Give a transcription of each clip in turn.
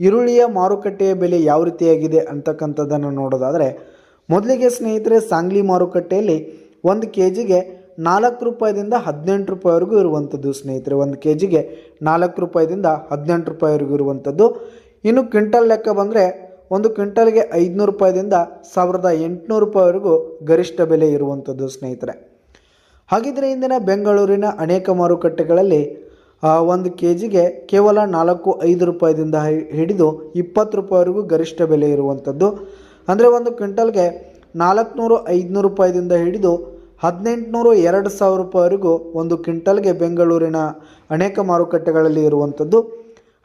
ಈರುಳ್ಳಿಯ ಮಾರುಕಟ್ಟೆಯ ಬೆಲೆ ಯಾವ ರೀತಿಯಾಗಿದೆ ಅಂತಕ್ಕಂಥದ್ದನ್ನು ನೋಡೋದಾದರೆ, ಮೊದಲಿಗೆ ಸ್ನೇಹಿತರೆ, ಸಾಂಗ್ಲಿ ಮಾರುಕಟ್ಟೆಯಲ್ಲಿ ಒಂದು ಕೆ ಜಿಗೆ ನಾಲ್ಕು ರೂಪಾಯಿದಿಂದ ಹದಿನೆಂಟು ರೂಪಾಯಿವರೆಗೂ ಇರುವಂಥದ್ದು ಸ್ನೇಹಿತರೆ. ಒಂದು ಕೆ ಜಿಗೆ ನಾಲ್ಕು ರೂಪಾಯಿದಿಂದ ಹದಿನೆಂಟು ರೂಪಾಯಿವರೆಗೂ ಇರುವಂಥದ್ದು. ಇನ್ನು ಕ್ವಿಂಟಲ್ ಲೆಕ್ಕ ಬಂದರೆ ಒಂದು ಕ್ವಿಂಟಲ್ಗೆ ಐದುನೂರು ರೂಪಾಯಿದಿಂದ ಸಾವಿರದ ಎಂಟುನೂರು ರೂಪಾಯಿವರೆಗೂ ಗರಿಷ್ಠ ಬೆಲೆ ಇರುವಂಥದ್ದು ಸ್ನೇಹಿತರೆ. ಹಾಗಿದ್ರೆ ಇಂದಿನ ಬೆಂಗಳೂರಿನ ಅನೇಕ ಮಾರುಕಟ್ಟೆಗಳಲ್ಲಿ ಒಂದು ಕೆ ಜಿಗೆ ಕೇವಲ ನಾಲ್ಕು ಐದು ರೂಪಾಯಿದಿಂದ ಹಿಡಿದು ಇಪ್ಪತ್ತು ರೂಪಾಯಿವರೆಗೂ ಗರಿಷ್ಠ ಬೆಲೆ ಇರುವಂಥದ್ದು. ಅಂದರೆ ಒಂದು ಕ್ವಿಂಟಲ್ಗೆ ನಾಲ್ಕುನೂರು ಐದುನೂರು ರೂಪಾಯಿದಿಂದ ಹಿಡಿದು ಹದಿನೆಂಟುನೂರು ಎರಡು ಸಾವಿರ ರೂಪಾಯಿವರೆಗೂ ಒಂದು ಕ್ವಿಂಟಲ್ಗೆ ಬೆಂಗಳೂರಿನ ಅನೇಕ ಮಾರುಕಟ್ಟೆಗಳಲ್ಲಿ ಇರುವಂಥದ್ದು.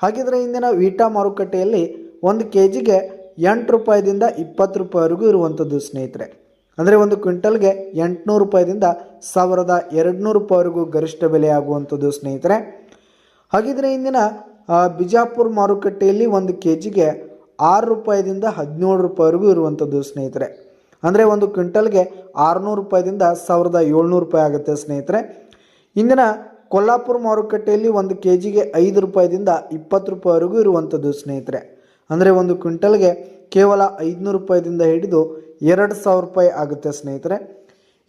ಹಾಗಿದ್ರೆ ಇಂದಿನ ವೀಟಾ ಮಾರುಕಟ್ಟೆಯಲ್ಲಿ ಒಂದು ಕೆ ಜಿಗೆ ಎಂಟು ರೂಪಾಯಿದಿಂದ ಇಪ್ಪತ್ತು ರೂಪಾಯಿವರೆಗೂ ಇರುವಂಥದ್ದು ಸ್ನೇಹಿತರೆ. ಅಂದರೆ ಒಂದು ಕ್ವಿಂಟಲ್ಗೆ ಎಂಟುನೂರು ರೂಪಾಯಿದಿಂದ ಸಾವಿರದ ಎರಡುನೂರು ರೂಪಾಯಿವರೆಗೂ ಗರಿಷ್ಠ ಬೆಲೆ ಆಗುವಂಥದ್ದು ಸ್ನೇಹಿತರೆ. ಹಾಗಿದ್ರೆ ಇಂದಿನ ಬಿಜಾಪುರ ಮಾರುಕಟ್ಟೆಯಲ್ಲಿ ಒಂದು ಕೆ ಜಿಗೆ ಆರು ರೂಪಾಯಿದಿಂದ ಹದಿನೇಳು ರೂಪಾಯಿವರೆಗೂ ಇರುವಂಥದ್ದು ಸ್ನೇಹಿತರೆ. ಅಂದರೆ ಒಂದು ಕ್ವಿಂಟಲ್ಗೆ ಆರುನೂರು ರೂಪಾಯಿದಿಂದ ಸಾವಿರದ ಏಳ್ನೂರು ರೂಪಾಯಿ ಆಗುತ್ತೆ ಸ್ನೇಹಿತರೆ. ಇಂದಿನ ಕೊಲ್ಲಾಪುರ ಮಾರುಕಟ್ಟೆಯಲ್ಲಿ ಒಂದು ಕೆ ಜಿಗೆ ಐದು ರೂಪಾಯಿದಿಂದ ಇಪ್ಪತ್ತು ರೂಪಾಯಿವರೆಗೂ ಇರುವಂಥದ್ದು ಸ್ನೇಹಿತರೆ. ಅಂದರೆ ಒಂದು ಕ್ವಿಂಟಲ್ಗೆ ಕೇವಲ ಐದುನೂರು ರೂಪಾಯಿದಿಂದ ಹಿಡಿದು ಎರಡು ಸಾವಿರ ರೂಪಾಯಿ ಆಗುತ್ತೆ ಸ್ನೇಹಿತರೆ.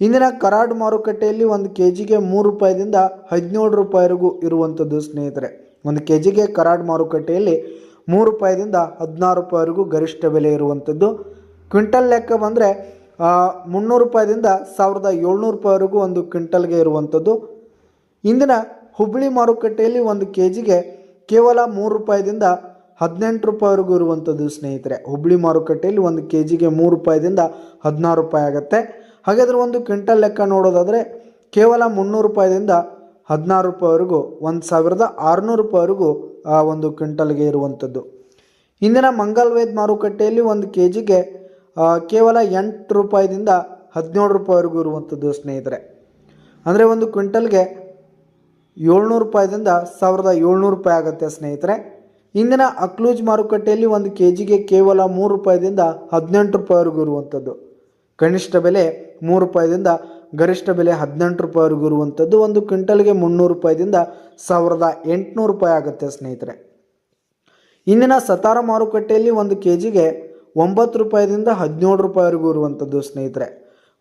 ಇಂದಿನ ಕರಾಡು ಮಾರುಕಟ್ಟೆಯಲ್ಲಿ ಒಂದು ಕೆ ಜಿಗೆ ಮೂರು ರೂಪಾಯಿದಿಂದ ಹದಿನೇಳು ರೂಪಾಯಿವರೆಗೂ ಇರುವಂಥದ್ದು ಸ್ನೇಹಿತರೆ. ಒಂದು ಕೆ ಜಿಗೆ ಕರಾಡು ಮಾರುಕಟ್ಟೆಯಲ್ಲಿ ಮೂರು ರೂಪಾಯಿದಿಂದ ಹದಿನಾರು ರೂಪಾಯಿವರೆಗೂ ಗರಿಷ್ಠ ಬೆಲೆ ಇರುವಂಥದ್ದು. ಕ್ವಿಂಟಲ್ ಲೆಕ್ಕ ಬಂದರೆ ಮುನ್ನೂರು ರೂಪಾಯಿದಿಂದ ಸಾವಿರದ ಏಳ್ನೂರು ರೂಪಾಯಿವರೆಗೂ ಒಂದು ಕ್ವಿಂಟಲ್ಗೆ ಇರುವಂಥದ್ದು. ಇಂದಿನ ಹುಬ್ಬಳ್ಳಿ ಮಾರುಕಟ್ಟೆಯಲ್ಲಿ ಒಂದು ಕೆ ಜಿಗೆ ಕೇವಲ ಮೂರು ರೂಪಾಯಿದಿಂದ ಹದಿನೆಂಟು ರೂಪಾಯಿವರೆಗೂ ಇರುವಂಥದ್ದು ಸ್ನೇಹಿತರೆ. ಹುಬ್ಬಳ್ಳಿ ಮಾರುಕಟ್ಟೆಯಲ್ಲಿ ಒಂದು ಕೆ ಜಿಗೆ ಮೂರು ರೂಪಾಯಿದಿಂದ ಹದಿನಾರು ರೂಪಾಯಿ ಆಗುತ್ತೆ. ಹಾಗಾದರೆ ಒಂದು ಕ್ವಿಂಟಲ್ ಲೆಕ್ಕ ನೋಡೋದಾದರೆ ಕೇವಲ ಮುನ್ನೂರು ರೂಪಾಯಿದಿಂದ ಹದಿನಾರು ರೂಪಾಯಿವರೆಗೂ, ಒಂದು ಸಾವಿರದ ಆರುನೂರು ರೂಪಾಯಿವರೆಗೂ ಆ ಒಂದು ಕ್ವಿಂಟಲ್ಗೆ ಇರುವಂಥದ್ದು. ಇಂದಿನ ಮಂಗಲ್ವೇದ್ ಮಾರುಕಟ್ಟೆಯಲ್ಲಿ ಒಂದು ಕೆ ಜಿಗೆ ಕೇವಲ ಎಂಟು ರೂಪಾಯಿದಿಂದ ಹದಿನೇಳು ರೂಪಾಯಿವರೆಗೂ ಇರುವಂಥದ್ದು ಸ್ನೇಹಿತರೆ. ಅಂದರೆ ಒಂದು ಕ್ವಿಂಟಲ್ಗೆ ಏಳ್ನೂರು ರೂಪಾಯಿದಿಂದ ಸಾವಿರದ ಏಳ್ನೂರು ರೂಪಾಯಿ ಆಗುತ್ತೆ ಸ್ನೇಹಿತರೆ. ಇಂದಿನ ಅಕ್ಲೂಜ್ ಮಾರುಕಟ್ಟೆಯಲ್ಲಿ ಒಂದು ಕೆ ಜಿಗೆ ಕೇವಲ ಮೂರು ರೂಪಾಯಿದಿಂದ ಹದಿನೆಂಟು ರೂಪಾಯಿವರೆಗೂ ಇರುವಂಥದ್ದು. ಕನಿಷ್ಠ ಬೆಲೆ ಮೂರು ರೂಪಾಯಿದಿಂದ ಗರಿಷ್ಠ ಬೆಲೆ ಹದಿನೆಂಟು ರೂಪಾಯಿವರೆಗೂ ಇರುವಂಥದ್ದು. ಒಂದು ಕ್ವಿಂಟಲ್ಗೆ ಮುನ್ನೂರು ರೂಪಾಯಿದಿಂದ ಸಾವಿರದ ಎಂಟುನೂರು ರೂಪಾಯಿ ಆಗುತ್ತೆ ಸ್ನೇಹಿತರೆ. ಇಂದಿನ ಸತಾರ ಮಾರುಕಟ್ಟೆಯಲ್ಲಿ ಒಂದು ಕೆ ಜಿಗೆ ಒಂಬತ್ತು ರೂಪಾಯಿದಿಂದ ಹದಿನೇಳು ರೂಪಾಯಿವರೆಗೂ ಇರುವಂಥದ್ದು ಸ್ನೇಹಿತರೆ.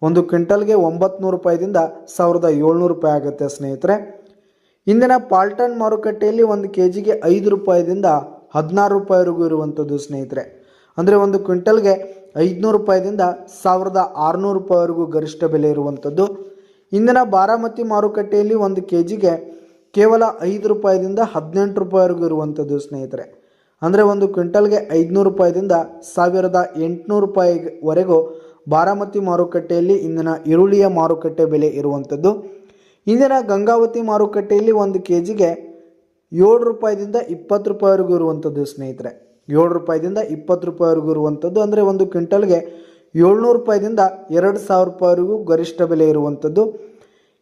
ಒಂದು ಕ್ವಿಂಟಲ್ಗೆ ಒಂಬತ್ತು ರೂಪಾಯಿದಿಂದ ಸಾವಿರದ ಏಳ್ನೂರು ರೂಪಾಯಿ ಆಗುತ್ತೆ ಸ್ನೇಹಿತರೆ. ಇಂದಿನ ಪಾಲ್ಟನ್ ಮಾರುಕಟ್ಟೆಯಲ್ಲಿ ಒಂದು ಕೆ ಜಿಗೆ ಐದು ರೂಪಾಯಿದಿಂದ ಹದಿನಾರು ರೂಪಾಯಿವರೆಗೂ ಇರುವಂಥದ್ದು ಸ್ನೇಹಿತರೆ. ಅಂದರೆ ಒಂದು ಕ್ವಿಂಟಲ್ಗೆ ಐದುನೂರು ರೂಪಾಯಿದಿಂದ ಸಾವಿರದ ಆರುನೂರು ರೂಪಾಯಿವರೆಗೂ ಗರಿಷ್ಠ ಬೆಲೆ ಇರುವಂಥದ್ದು. ಇಂದಿನ ಬಾರಾಮತಿ ಮಾರುಕಟ್ಟೆಯಲ್ಲಿ ಒಂದು ಕೆ ಜಿಗೆ ಕೇವಲ ಐದು ರೂಪಾಯಿದಿಂದ ಹದಿನೆಂಟು ರೂಪಾಯಿವರೆಗೂ ಇರುವಂಥದ್ದು ಸ್ನೇಹಿತರೆ. ಅಂದರೆ ಒಂದು ಕ್ವಿಂಟಲ್ಗೆ ಐದುನೂರು ರೂಪಾಯಿದಿಂದ ಸಾವಿರದ ಎಂಟುನೂರು ರೂಪಾಯಿವರೆಗೂ ಬಾರಾಮತಿ ಮಾರುಕಟ್ಟೆಯಲ್ಲಿ ಇಂದಿನ ಈರುಳ್ಳಿಯ ಮಾರುಕಟ್ಟೆ ಬೆಲೆ ಇರುವಂಥದ್ದು. ಇಂದಿನ ಗಂಗಾವತಿ ಮಾರುಕಟ್ಟೆಯಲ್ಲಿ ಒಂದು ಕೆ ಜಿಗೆ ಏಳು ರೂಪಾಯಿದಿಂದ ಇಪ್ಪತ್ತು ರೂಪಾಯಿವರೆಗೂ ಇರುವಂಥದ್ದು ಸ್ನೇಹಿತರೆ. ಏಳು ರೂಪಾಯಿದಿಂದ ಇಪ್ಪತ್ತು ರೂಪಾಯಿವರೆಗೂ ಇರುವಂಥದ್ದು. ಅಂದರೆ ಒಂದು ಕ್ವಿಂಟಲ್ಗೆ ಏಳ್ನೂರು ರೂಪಾಯಿದಿಂದ ಎರಡು ಸಾವಿರ ರೂಪಾಯಿವರೆಗೂ ಗರಿಷ್ಠ ಬೆಲೆ ಇರುವಂಥದ್ದು.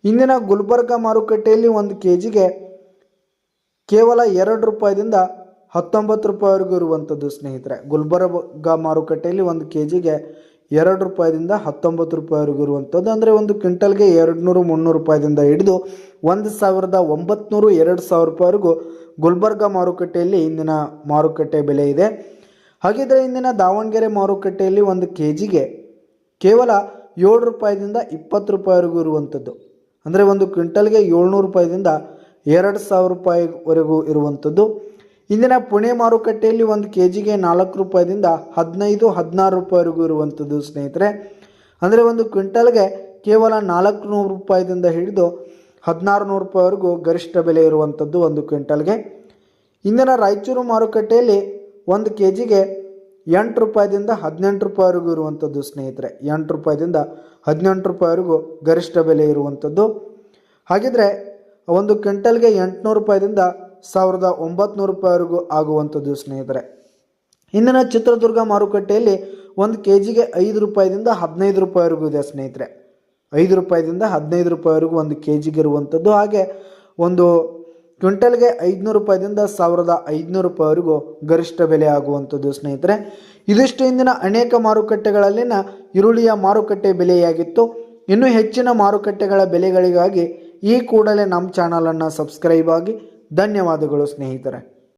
ಇಂದಿನ ಗುಲ್ಬರ್ಗ ಮಾರುಕಟ್ಟೆಯಲ್ಲಿ ಒಂದು ಕೆ ಜಿಗೆ ಕೇವಲ ಎರಡು ರೂಪಾಯಿದಿಂದ ಹತ್ತೊಂಬತ್ತು ರೂಪಾಯಿವರೆಗೂ ಇರುವಂಥದ್ದು ಸ್ನೇಹಿತರೆ. ಗುಲ್ಬರ್ಗ ಮಾರುಕಟ್ಟೆಯಲ್ಲಿ ಒಂದು ಕೆ ಜಿಗೆ ಎರಡು ರೂಪಾಯಿದಿಂದ ಹತ್ತೊಂಬತ್ತು ರೂಪಾಯಿವರೆಗೂ ಇರುವಂಥದ್ದು. ಅಂದರೆ ಒಂದು ಕ್ವಿಂಟಲ್ಗೆ ಎರಡು ನೂರು ಮುನ್ನೂರು ರೂಪಾಯಿದಿಂದ ಹಿಡಿದು ಒಂದು ಸಾವಿರದ ಒಂಬತ್ನೂರು ಎರಡು ಸಾವಿರ ರೂಪಾಯಿವರೆಗೂ ಗುಲ್ಬರ್ಗ ಮಾರುಕಟ್ಟೆಯಲ್ಲಿ ಇಂದಿನ ಮಾರುಕಟ್ಟೆ ಬೆಲೆ ಇದೆ. ಹಾಗಿದ್ರೆ ಇಂದಿನ ದಾವಣಗೆರೆ ಮಾರುಕಟ್ಟೆಯಲ್ಲಿ ಒಂದು ಕೆ ಜಿಗೆ ಕೇವಲ ಏಳು ರೂಪಾಯಿದಿಂದ ಇಪ್ಪತ್ತು ರೂಪಾಯಿವರೆಗೂ ಇರುವಂಥದ್ದು. ಅಂದರೆ ಒಂದು ಕ್ವಿಂಟಲ್ಗೆ ಏಳ್ನೂರು ರೂಪಾಯಿದಿಂದ ಎರಡು ಸಾವಿರ ರೂಪಾಯಿವರೆಗೂ ಇರುವಂಥದ್ದು. ಇಂದಿನ ಪುಣೆ ಮಾರುಕಟ್ಟೆಯಲ್ಲಿ ಒಂದು ಕೆ ಜಿಗೆ ನಾಲ್ಕು ರೂಪಾಯಿದಿಂದ ಹದಿನೈದು, ಹದಿನಾರು ರೂಪಾಯಿವರೆಗೂ ಇರುವಂಥದ್ದು ಸ್ನೇಹಿತರೆ. ಅಂದರೆ ಒಂದು ಕ್ವಿಂಟಲ್ಗೆ ಕೇವಲ ನಾಲ್ಕು ನೂರು ರೂಪಾಯಿದಿಂದ ಹಿಡಿದು ಹದಿನಾರು ನೂರು ರೂಪಾಯಿವರೆಗೂ ಗರಿಷ್ಠ ಬೆಲೆ ಇರುವಂಥದ್ದು ಒಂದು ಕ್ವಿಂಟಲ್ಗೆ. ಇಂದಿನ ರಾಯಚೂರು ಮಾರುಕಟ್ಟೆಯಲ್ಲಿ ಒಂದು ಕೆ ಜಿಗೆ ಎಂಟು ರೂಪಾಯಿದಿಂದ ಹದಿನೆಂಟು ರೂಪಾಯಿವರೆಗೂ ಇರುವಂಥದ್ದು ಸ್ನೇಹಿತರೆ. ಎಂಟು ರೂಪಾಯಿದಿಂದ ಹದಿನೆಂಟು ರೂಪಾಯಿವರೆಗೂ ಗರಿಷ್ಠ ಬೆಲೆ ಇರುವಂಥದ್ದು. ಹಾಗಿದ್ರೆ ಒಂದು ಕ್ವಿಂಟಲ್ಗೆ ಎಂಟುನೂರು ರೂಪಾಯಿದಿಂದ ಸಾವಿರದ ಒಂಬತ್ನೂರು ರೂಪಾಯಿವರೆಗೂ ಆಗುವಂಥದ್ದು ಸ್ನೇಹಿತರೆ. ಇಂದಿನ ಚಿತ್ರದುರ್ಗ ಮಾರುಕಟ್ಟೆಯಲ್ಲಿ ಒಂದು ಕೆ ಜಿಗೆ ಐದು ರೂಪಾಯಿದಿಂದ ಹದಿನೈದು ರೂಪಾಯಿವರೆಗೂ ಇದೆ ಸ್ನೇಹಿತರೆ. ಐದು ರೂಪಾಯಿದಿಂದ ಹದಿನೈದು ರೂಪಾಯಿವರೆಗೂ ಒಂದು ಕೆ ಜಿಗೆ ಇರುವಂಥದ್ದು. ಹಾಗೆ ಒಂದು ಕ್ವಿಂಟಲ್ಗೆ ಐದುನೂರು ರೂಪಾಯಿದಿಂದ ಸಾವಿರದ ಐದುನೂರು ರೂಪಾಯಿವರೆಗೂ ಗರಿಷ್ಠ ಬೆಲೆ ಆಗುವಂಥದ್ದು ಸ್ನೇಹಿತರೆ. ಇದಿಷ್ಟು ಇಂದಿನ ಅನೇಕ ಮಾರುಕಟ್ಟೆಗಳಲ್ಲಿನ ಈರುಳ್ಳಿಯ ಮಾರುಕಟ್ಟೆ ಬೆಲೆಯಾಗಿತ್ತು. ಇನ್ನೂ ಹೆಚ್ಚಿನ ಮಾರುಕಟ್ಟೆಗಳ ಬೆಲೆಗಳಿಗಾಗಿ ಈ ಕೂಡಲೇ ನಮ್ಮ ಚಾನಲನ್ನು ಸಬ್ಸ್ಕ್ರೈಬ್ ಆಗಿ ಧನ್ಯವಾದಗಳು ಸ್ನೇಹಿತರೆ.